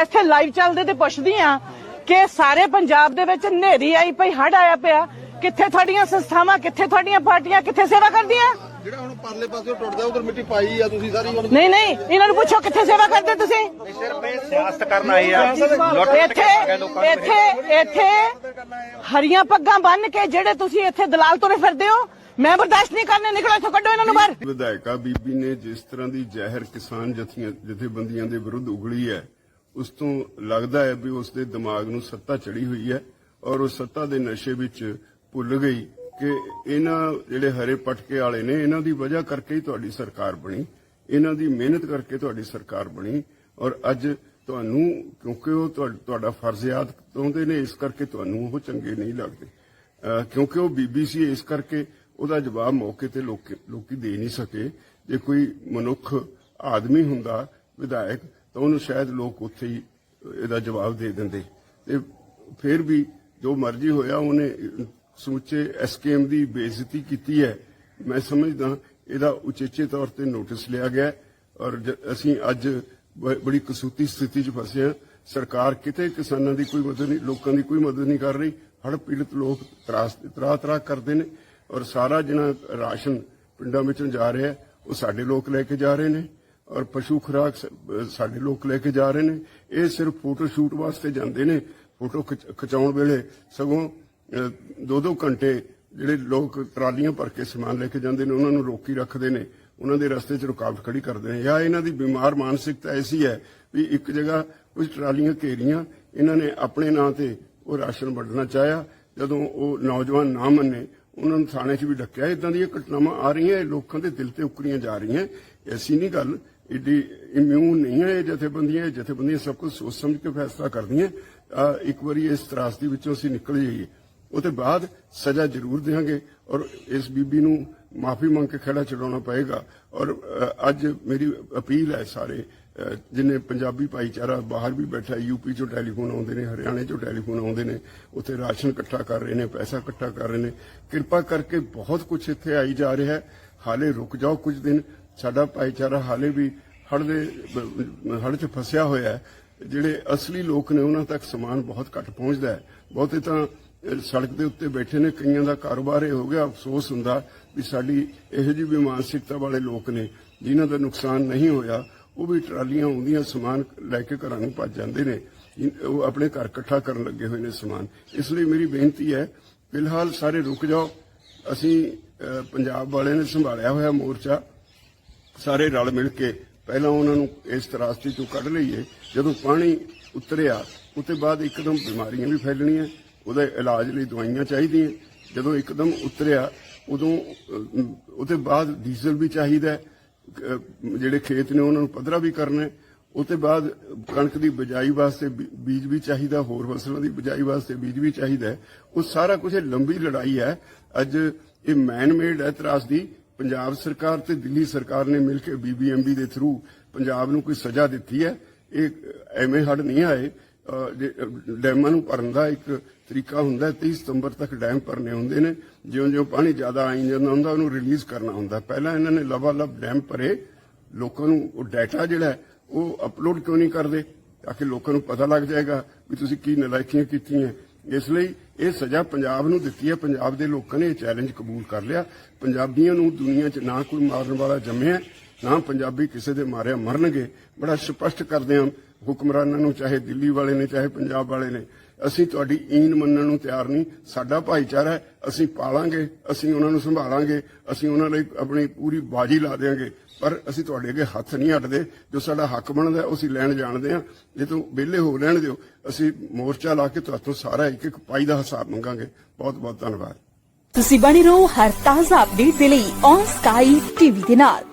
ਇੱਥੇ ਲਾਈਵ ਚੱਲਦੇ ਤੇ ਪੁੱਛਦੀ ਆ ਕਿ ਸਾਰੇ ਪੰਜਾਬ ਦੇ ਵਿੱਚ ਹਨੇਰੀ ਆਈ ਪਈ ਹੜ ਆਇਆ ਪਿਆ। ਕਿੱਥੇ ਤੁਹਾਡੀਆਂ ਸੰਸਥਾਵਾਂ ਕਿੱਥੇ ਤੁਹਾਡੀਆਂ ਪਾਰਟੀਆਂ ਕਿੱਥੇ ਸੇਵਾ ਕਰਦੀਆਂ? ਜਿਹੜਾ ਹੁਣ ਪਰਲੇ ਪਾਸੇ ਟੁੱਟਦਾ ਉਧਰ ਮਿੱਟੀ ਪਾਈ ਆ ਤੁਸੀਂ ਸਾਰੀ ਹੁਣ। ਨਹੀਂ ਨਹੀਂ ਇਹਨਾਂ ਨੂੰ ਪੁੱਛੋ ਕਿੱਥੇ ਸੇਵਾ ਕਰਦੇ ਤੁਸੀਂ? ਸਿਰਫ ਇਹ ਸਿਆਸਤ ਕਰਨ ਆਏ ਆ। ਲੁੱਟ ਇੱਥੇ ਇੱਥੇ ਇੱਥੇ ਹਰੀਆਂ ਪੱਗਾਂ ਬੰਨ ਕੇ ਜਿਹੜੇ ਤੁਸੀਂ ਇੱਥੇ ਦਲਾਲ ਤੁਰੇ ਫਿਰਦੇ ਹੋ ਮੈਂ ਬਰਦਾਸ਼ਤ ਨਹੀਂ ਕਰਨੇ ਨਿਕਲੋ ਇੱਥੋਂ ਕੱਢੋ ਇਹਨਾਂ ਨੂੰ ਬਾਹਰ। ਵਿਧਾਇਕਾ ਬੀਬੀ ਨੇ ਜਿਸ ਤਰ੍ਹਾਂ ਦੀ ਜ਼ਹਿਰ ਕਿਸਾਨ ਜਥੀਆਂ ਜਥੇਬੰਦੀਆਂ ਦੇ ਵਿਰੁੱਧ ਉਗਲੀ ਹੈ ਉਸ ਤੋਂ ਲੱਗਦਾ ਹੈ ਵੀ ਉਸ ਦੇ ਦਿਮਾਗ ਨੂੰ ਸੱਤਾ ਚੜੀ ਹੋਈ ਹੈ ਔਰ ਉਹ ਸੱਤਾ ਦੇ ਨਸ਼ੇ ਵਿੱਚ ਭੁੱਲ ਗਈ ਕਿ ਇਹਨਾਂ ਜਿਹੜੇ ਹਰੇ ਪਟਕੇ ਵਾਲੇ ਨੇ, ਇਹਨਾਂ ਦੀ ਵਜ੍ਹਾ ਕਰਕੇ ਹੀ ਤੁਹਾਡੀ ਸਰਕਾਰ ਬਣੀ, ਇਹਨਾਂ ਦੀ ਮਿਹਨਤ ਕਰਕੇ ਤੁਹਾਡੀ ਸਰਕਾਰ ਬਣੀ ਔਰ ਅੱਜ ਤੁਹਾਨੂੰ, ਕਿਉਂਕਿ ਉਹ ਤੁਹਾਡਾ ਫਰਜ਼ ਯਾਦ ਚਾਹੁੰਦੇ ਨੇ, ਇਸ ਕਰਕੇ ਤੁਹਾਨੂੰ ਉਹ ਚੰਗੇ ਨਹੀਂ ਲੱਗਦੇ। ਕਿਉਂਕਿ ਉਹ ਬੀਬੀਸੀ ਇਸ ਕਰਕੇ ਉਹਦਾ ਜਵਾਬ ਮੌਕੇ ਤੇ ਲੋਕੀ ਦੇ ਨਹੀਂ ਸਕੇ। ਜੇ ਕੋਈ ਮਨੁੱਖ ਆਦਮੀ ਹੁੰਦਾ, ਵਿਧਾਇਕ ਤਾਂ ਉਹਨੂੰ ਸ਼ਾਇਦ ਲੋਕ ਉੱਥੇ ਹੀ ਇਹਦਾ ਜਵਾਬ ਦੇ ਦਿੰਦੇ। ਤੇ ਫਿਰ ਵੀ ਜੋ ਮਰਜ਼ੀ ਹੋਇਆ, ਉਹਨੇ ਸਮੁੱਚੇ ਐਸਕੇਐਮ ਦੀ ਬੇਇੱਜ਼ਤੀ ਕੀਤੀ ਹੈ। ਮੈਂ ਸਮਝਦਾ ਇਹਦਾ ਉਚੇਚੇ ਤੌਰ ਤੇ ਨੋਟਿਸ ਲਿਆ ਗਿਆ ਔਰ ਅਸੀਂ ਅੱਜ ਬੜੀ ਕਸੂਤੀ ਸਥਿਤੀ 'ਚ ਫਸੇ ਹਾਂ। ਸਰਕਾਰ ਕਿਤੇ ਕਿਸਾਨਾਂ ਦੀ ਕੋਈ ਮਦਦ ਨਹੀਂ, ਲੋਕਾਂ ਦੀ ਕੋਈ ਮਦਦ ਨਹੀਂ ਕਰ ਰਹੀ। ਹੜ ਪੀੜਤ ਲੋਕ ਤਰਾਸ ਤਰਾ ਤਰਾ ਕਰਦੇ ਨੇ ਔਰ ਸਾਰਾ ਜਿਹੜਾ ਰਾਸ਼ਨ ਪਿੰਡਾਂ ਵਿੱਚੋਂ ਜਾ ਰਿਹਾ ਉਹ ਸਾਡੇ ਲੋਕ ਲੈ ਕੇ ਜਾ ਰਹੇ ਨੇ। ਔਰ ਪਸ਼ੂ ਖੁਰਾਕ ਸਾਡੇ ਲੋਕ ਲੈ ਕੇ ਜਾ ਰਹੇ ਨੇ। ਇਹ ਸਿਰਫ ਫੋਟੋ ਸ਼ੂਟ ਵਾਸਤੇ ਜਾਂਦੇ ਨੇ। ਫੋਟੋ ਖਿਚ- ਖਿਚਾਉਣ ਵੇਲੇ ਸਗੋਂ ਦੋ ਦੋ ਘੰਟੇ ਜਿਹੜੇ ਲੋਕ ਟਰਾਲੀਆਂ ਭਰ ਕੇ ਸਮਾਨ ਲੈ ਕੇ ਜਾਂਦੇ ਨੇ, ਉਹਨਾਂ ਨੂੰ ਰੋਕੀ ਰੱਖਦੇ ਨੇ। ਉਹਨਾਂ ਦੇ ਰਸਤੇ 'ਚ ਰੁਕਾਵਟ ਖੜੀ ਕਰਦੇ ਨੇ। ਜਾਂ ਇਹਨਾਂ ਦੀ ਬਿਮਾਰ ਮਾਨਸਿਕਤਾ ਐਸੀ ਹੈ ਵੀ ਇੱਕ ਜਗ੍ਹਾ ਕੁਝ ਟਰਾਲੀਆਂ ਘੇਰੀਆਂ, ਇਹਨਾਂ ਨੇ ਆਪਣੇ ਨਾਂ ਤੇ ਉਹ ਰਾਸ਼ਨ ਵੰਡਣਾ ਚਾਹਿਆ। ਜਦੋਂ ਉਹ ਨੌਜਵਾਨ ਨਾ ਮੰਨੇ, ਉਹਨਾਂ ਨੂੰ ਥਾਣੇ 'ਚ ਵੀ ਡੱਕਿਆ। ਇਦਾਂ ਦੀਆਂ ਘਟਨਾਵਾਂ ਆ ਰਹੀਆਂ। ਇਹ ਲੋਕਾਂ ਦੇ ਦਿਲ ਤੇ ਉਕਰੀਆਂ ਜਾ ਰਹੀਆਂ। ਐਸੀ ਨਹੀਂ ਗੱਲ। ਇੱਡੀ ਇਮਿਊਨ ਨਹੀਂ ਹੈ ਇਹ ਜਥੇਬੰਦੀਆਂ ਇਹ ਜਥੇਬੰਦੀਆਂ ਸਭ ਕੁਝ ਸੋਚ ਸਮਝ ਕੇ ਫੈਸਲਾ ਕਰਦੀਆਂ। ਅਹ ਇੱਕ ਵਾਰੀ ਇਸ ਤਰਾਸਦੀ ਵਿੱਚੋਂ ਅਸੀਂ ਨਿਕਲ ਜਾਈਏ। ਉਹਦੇ ਬਾਅਦ ਸਜ਼ਾ ਜ਼ਰੂਰ ਦੇਵਾਂਗੇ ਔਰ ਇਸ ਬੀਬੀ ਨੂੰ ਮਾਫੀ ਮੰਗ ਕੇ ਖੜਾ ਚੜਾਉਣਾ ਪਏਗਾ। ਔਰ ਅੱਜ ਮੇਰੀ ਅਪੀਲ ਹੈ ਸਾਰੇ ਅ, ਜਿੰਨੇ ਪੰਜਾਬੀ ਭਾਈਚਾਰਾ ਬਾਹਰ ਵੀ ਬੈਠਾ ਯੂਪੀ ਚੋਂ ਟੈਲੀਫੋਨ ਆਉਂਦੇ ਨੇ ਹਰਿਆਣੇ ਚੋਂ ਟੈਲੀਫੋਨ ਆਉਂਦੇ ਨੇ ਉੱਥੇ ਰਾਸ਼ਨ ਇਕੱਠਾ ਕਰ ਰਹੇ ਨੇ ਪੈਸਾ ਇਕੱਠਾ ਕਰ ਰਹੇ ਨੇ। ਕਿਰਪਾ ਕਰਕੇ ਬਹੁਤ ਕੁਝ ਇੱਥੇ ਆਈ ਜਾ ਰਿਹਾ ਹੈ। ਹਾਲੇ ਰੁਕ ਜਾਓ ਕੁਝ ਦਿਨ ਸਾਡਾ ਭਾਈਚਾਰਾ ਹਾਲੇ ਵੀ ਹੜ ਦੇ ਹੜ 'ਚ ਫਸਿਆ ਹੋਇਆ ਹੈ। ਜਿਹੜੇ ਅਸਲੀ ਲੋਕ ਨੇ, ਉਹਨਾਂ ਤੱਕ ਸਮਾਨ ਬਹੁਤ ਘੱਟ ਪਹੁੰਚਦਾ ਹੈ। ਬਹੁਤੇ ਤਾਂ ਸੜਕ ਦੇ ਉੱਤੇ ਬੈਠੇ ਨੇ, ਕਈਆਂ ਦਾ ਕਾਰੋਬਾਰ ਇਹ ਹੋ ਗਿਆ, ਅਫਸੋਸ ਹੁੰਦਾ ਵੀ ਸਾਡੀ ਇਹੋ ਜਿਹੀ ਵੀ ਮਾਨਸਿਕਤਾ ਵਾਲੇ ਲੋਕ ਨੇ, ਜਿਨ੍ਹਾਂ ਦਾ ਨੁਕਸਾਨ ਨਹੀਂ ਹੋਇਆ, ਉਹ ਵੀ ਟਰਾਲੀਆਂ ਆਉਂਦੀਆਂ, ਸਮਾਨ ਲੈ ਕੇ ਘਰਾਂ ਨੂੰ ਭੱਜ ਜਾਂਦੇ ਨੇ। ਉਹ ਆਪਣੇ ਘਰ ਇਕੱਠਾ ਕਰਨ ਲੱਗੇ ਹੋਏ ਨੇ ਸਮਾਨ। ਇਸ ਲਈ ਮੇਰੀ ਬੇਨਤੀ ਹੈ, ਫਿਲਹਾਲ ਸਾਰੇ ਰੁਕ ਜਾਓ। ਅਸੀਂ ਪੰਜਾਬ ਵਾਲਿਆਂ ਨੇ ਸੰਭਾਲਿਆ ਹੋਇਆ ਮੋਰਚਾ ਸਾਰੇ ਰਲ ਮਿਲ ਕੇ ਪਹਿਲਾਂ ਉਹਨਾਂ ਨੂੰ ਇਸ ਤਰਾਸਦੀ ਤੋਂ ਕੱਢ ਲਈਏ। ਜਦੋਂ ਪਾਣੀ ਉਤਰਿਆ ਉਤੇ ਬਾਅਦ ਇੱਕਦਮ ਬਿਮਾਰੀਆਂ ਵੀ ਫੈਲਣੀਆਂ ਉਹਦੇ ਇਲਾਜ ਲਈ ਦਵਾਈਆਂ ਚਾਹੀਦੀਆਂ। ਜਦੋਂ ਇੱਕਦਮ ਉਤਰਿਆ ਉਦੋਂ ਅਹ, ਉਹਦੇ ਬਾਅਦ ਡੀਜ਼ਲ ਵੀ ਚਾਹੀਦਾ ਹੈ। ਜਿਹੜੇ ਖੇਤ ਨੇ ਉਹਨਾਂ ਨੂੰ ਪੱਧਰਾ ਵੀ ਕਰਨਾ ਹੈ। ਉਹਦੇ ਬਾਅਦ ਕਣਕ ਦੀ ਬਿਜਾਈ ਵਾਸਤੇ ਬੀਜ ਵੀ ਚਾਹੀਦਾ ਹੋਰ ਫਸਲਾਂ ਦੀ ਬਿਜਾਈ ਵਾਸਤੇ ਬੀਜ ਵੀ ਚਾਹੀਦਾ ਉਹ ਸਾਰਾ ਕੁਝ ਇਹ ਲੰਬੀ ਲੜਾਈ ਹੈ। ਅੱਜ ਇਹ ਮੈਨ ਮੇਡ ਹੈ ਤਰਾਸਦੀ। ਪੰਜਾਬ ਸਰਕਾਰ ਤੇ ਦਿੱਲੀ ਸਰਕਾਰ ਨੇ ਮਿਲ ਕੇ ਬੀਬੀਐਮਬੀ ਦੇ ਥਰੂ ਪੰਜਾਬ ਨੂੰ ਕੋਈ ਸਜ਼ਾ ਦਿੱਤੀ ਹੈ, ਇਹ ਐਵੇਂ ਹੜ ਨਹੀਂ ਆਏ। ਡੈਮਾਂ ਨੂੰ ਭਰਨ ਦਾ ਇੱਕ ਤਰੀਕਾ ਹੁੰਦਾ ਹੈ 30 ਸਤੰਬਰ ਤੱਕ ਡੈਮ ਭਰਨੇ ਹੁੰਦੇ ਨੇ। ਜਿਉਂ-ਜਿਉਂ ਪਾਣੀ ਜ਼ਿਆਦਾ ਆਈ ਜਾਂਦਾ ਹੁੰਦਾ, ਉਹਨੂੰ ਰਿਲੀਜ਼ ਕਰਨਾ ਹੁੰਦਾ ਪਹਿਲਾਂ ਇਹਨਾਂ ਨੇ ਲਵਾ-ਲਵ ਡੈਮ ਭਰੇ, ਲੋਕਾਂ ਨੂੰ ਉਹ ਡਾਟਾ ਜਿਹੜਾ ਉਹ ਅਪਲੋਡ ਕਿਉਂ ਨਹੀਂ ਕਰਦੇ? ਤਾਂ ਕਿ ਲੋਕਾਂ ਨੂੰ ਪਤਾ ਲੱਗ ਜਾਏਗਾ ਵੀ ਤੁਸੀਂ ਕੀ ਨਲਾਇਕੀਆਂ ਕੀਤੀਆਂ। ਇਸ ਲਈ ਇਹ ਸਜ਼ਾ ਪੰਜਾਬ ਨੂੰ ਦਿੱਤੀ ਹੈ। ਪੰਜਾਬ ਦੇ ਲੋਕਾਂ ਨੇ ਇਹ ਚੈਲੰਜ ਕਬੂਲ ਕਰ ਲਿਆ। ਪੰਜਾਬੀਆਂ ਨੂੰ ਦੁਨੀਆ 'ਚ ਨਾ ਕੋਈ ਮਾਰਨ ਵਾਲਾ ਜੰਮਿਆ। ਨਾ ਪੰਜਾਬੀ ਕਿਸੇ ਦੇ ਮਾਰਿਆ ਮਰਨਗੇ। ਬੜਾ ਸਪਸ਼ਟ ਕਰਦੇ ਹਾਂ, ਹੁਕਮਰਾਨਾਂ ਨੂੰ, ਚਾਹੇ ਦਿੱਲੀ ਵਾਲੇ ਨੇ, ਚਾਹੇ ਪੰਜਾਬ ਵਾਲੇ ਨੇ, ਅਸੀਂ ਤੁਹਾਡੀ ਈਨ ਮੰਨਣ ਨੂੰ ਤਿਆਰ ਨਹੀਂ। ਸਾਡਾ ਭਾਈਚਾਰਾ ਹੈ, ਅਸੀਂ ਪਾਲਾਂਗੇ, ਅਸੀਂ ਉਹਨਾਂ ਨੂੰ ਸੰਭਾਲਾਂਗੇ, ਅਸੀਂ ਉਹਨਾਂ ਲਈ ਆਪਣੀ ਪੂਰੀ ਬਾਜੀ ਲਾ ਦੇਵਾਂਗੇ ਪਰ ਅਸੀਂ ਤੁਹਾਡੇ ਅੱਗੇ ਹੱਥ ਨਹੀਂ ਹਟਦੇ ਜੋ ਸਾਡਾ ਹੱਕ ਬਣਦਾ ਉਹ ਅਸੀਂ ਲੈਣ ਜਾਣਦੇ ਹਾਂ। ਜੇ ਤੂੰ ਵਿਹਲੇ ਹੋ ਲੈਣ ਦਿਓ, ਅਸੀਂ ਮੋਰਚਾ ਲਾ ਕੇ ਤੁਹਾਤੋਂ ਸਾਰਾ ਇੱਕ ਇੱਕ ਪਾਈ ਦਾ ਹਿਸਾਬ ਮੰਗਾਂਗੇ। ਬਹੁਤ ਬਹੁਤ ਧੰਨਵਾਦ। ਤੁਸੀਂ ਬਣੇ ਰਹੋ ਹਰ ਤਾਜ਼ਾ ਅਪਡੇਟ ਦੇ ਲਈ ਔਨ ਸਕਾਈ ਟੀਵੀ ਦੇ ਨਾਲ।